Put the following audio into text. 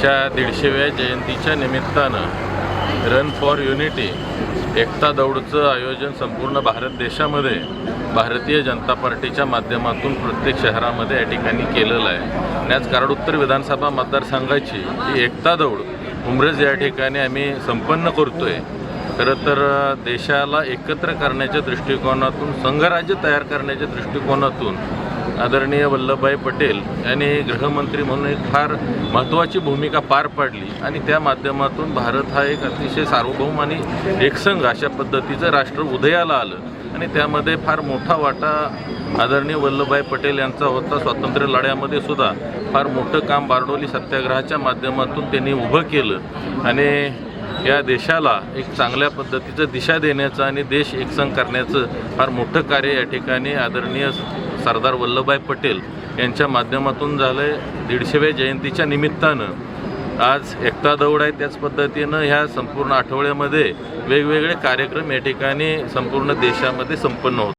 च्या दीडशेव्या जयंतीच्या निमित्तानं रन फॉर युनिटी एकता दौडचं आयोजन संपूर्ण भारत देशामध्ये भारतीय जनता पार्टीच्या माध्यमातून प्रत्येक शहरामध्ये या ठिकाणी केलेलं आहे. आणि आज कराड उत्तर विधानसभा मतदारसंघाची ही एकता दौड उमरज या ठिकाणी आम्ही संपन्न करतोय. खरं तर देशाला एकत्र करण्याच्या दृष्टिकोनातून संघराज्य तयार करण्याच्या दृष्टिकोनातून आदरणीय वल्लभभाई पटेल यांनी गृहमंत्री म्हणून एक फार महत्त्वाची भूमिका पार पाडली आणि त्या माध्यमातून भारत हा एक अतिशय सार्वभौम आणि एकसंघ अशा पद्धतीचं राष्ट्र उदयाला आलं. आणि त्यामध्ये फार मोठा वाटा आदरणीय वल्लभभाई पटेल यांचा होता. स्वातंत्र्य लढ्यामध्ये सुद्धा फार मोठं काम बारडोली सत्याग्रहाच्या माध्यमातून त्यांनी उभं केलं. आणि या देशाला एक चांगल्या पद्धतीचं दिशा देण्याचं आणि देश एकसंघ करण्याचं फार मोठं कार्य या ठिकाणी आदरणीय सरदार वल्लभभाई पटेल यांच्या माध्यमातून झालं आहे दीडशेव्या जयंतीच्या निमित्तानं. आज एकता दौड आहे त्याच पद्धतीनं ह्या संपूर्ण आठवड्यामध्ये वेगवेगळे कार्यक्रम या ठिकाणी संपूर्ण देशामध्ये संपन्न होत